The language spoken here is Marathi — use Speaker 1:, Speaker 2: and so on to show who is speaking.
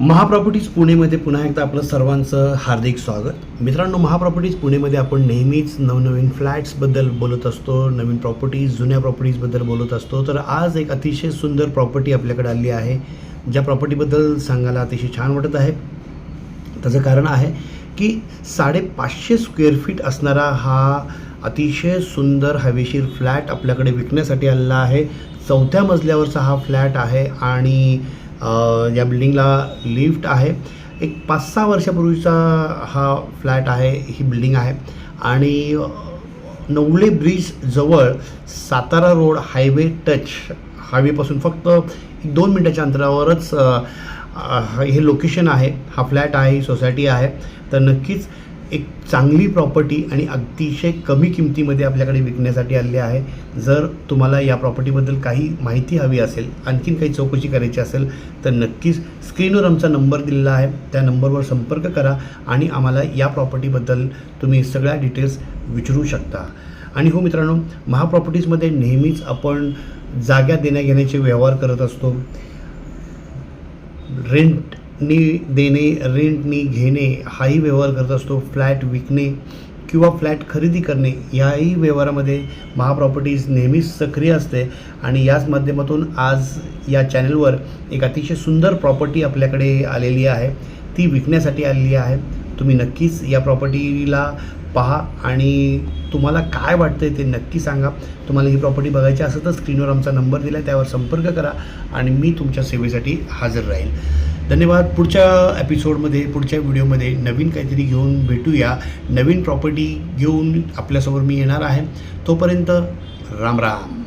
Speaker 1: महाप्रॉपर्टीज पुणेमध्ये पुन्हा एकदा आपलं सर्वांचं हार्दिक स्वागत. मित्रांनो महाप्रॉपर्टीज पुणेमध्ये आपण नेहमीच नवनवीन फ्लॅट्सबद्दल बोलत असतो नवीन प्रॉपर्टीज जुन्या प्रॉपर्टीजबद्दल बोलत असतो. तर आज एक अतिशय सुंदर प्रॉपर्टी आपल्याकडे आली आहे. ज्या प्रॉपर्टीबद्दल सांगायला अतिशय छान वाटत आहे. त्याचं कारण आहे की साडेपाचशे स्क्वेअर फीट असणारा हा अतिशय सुंदर हवेशीर फ्लॅट आपल्याकडे विकण्यासाठी आलेला आहे. चौथ्या मजल्यावरचा हा फ्लॅट आहे आणि या बिल्डिंगला लिफ्ट आहे. एक पाच सहा वर्षापूर्वीचा हा फ्लॅट आहे ही बिल्डिंग आहे. आणि नवले ब्रिज जवळ सातारा रोड हायवे टच हायवेपासून फक्त एक दोन मिनटाच्या अंतरावरच हे लोकेशन आहे. हा फ्लॅट आहे ही सोसायटी आहे. तर नक्कीच एक चांगली प्रॉपर्टी आणि अतिशय कमी किमतीमध्ये आपल्याकडे विकण्यासाठी आलेली आहे. जर तुम्हाला या प्रॉपर्टीबद्दल काही माहिती हवी असेल आणखीन काही चौकशी करायची असेल तर नक्कीच स्क्रीनवर आमचा नंबर दिलेला आहे. त्या नंबरवर संपर्क करा आणि आम्हाला या प्रॉपर्टीबद्दल तुम्ही सगळ्या डिटेल्स विचारू शकता. आणि हो मित्रांनो महाप्रॉपर्टीजमध्ये नेहमीच आपण जाग्या देण्या घेण्याचे व्यवहार करत असतो. रेंट नी देणे रेंटनी घेणे हाही व्यवहार करत असतो. फ्लॅट विकणे किंवा फ्लॅट खरेदी करणे याही व्यवहारामध्ये महाप्रॉपर्टीज नेहमीच सक्रिय असते. आणि याच माध्यमातून आज या चॅनलवर एक अतिशय सुंदर प्रॉपर्टी आपल्याकडे आलेली आहे. ती विकण्यासाठी आलेली आहे. तुम्ही नक्कीच या प्रॉपर्टीला पहा आणि तुम्हाला काय वाटतं ते नक्की सांगा. तुम्हाला ही प्रॉपर्टी बघायची असेल तर स्क्रीनवर आमचा नंबर दिला आहे त्यावर संपर्क करा आणि मी तुमच्या सेवेसाठी हजर राहील. धन्यवाद. पुढच्या एपिसोडमध्ये पुढच्या व्हिडिओमध्ये नवीन काहीतरी घेऊन भेटूया. नवीन प्रॉपर्टी घेऊन आपल्यासमोर मी येणार आहे. तोपर्यंत राम राम.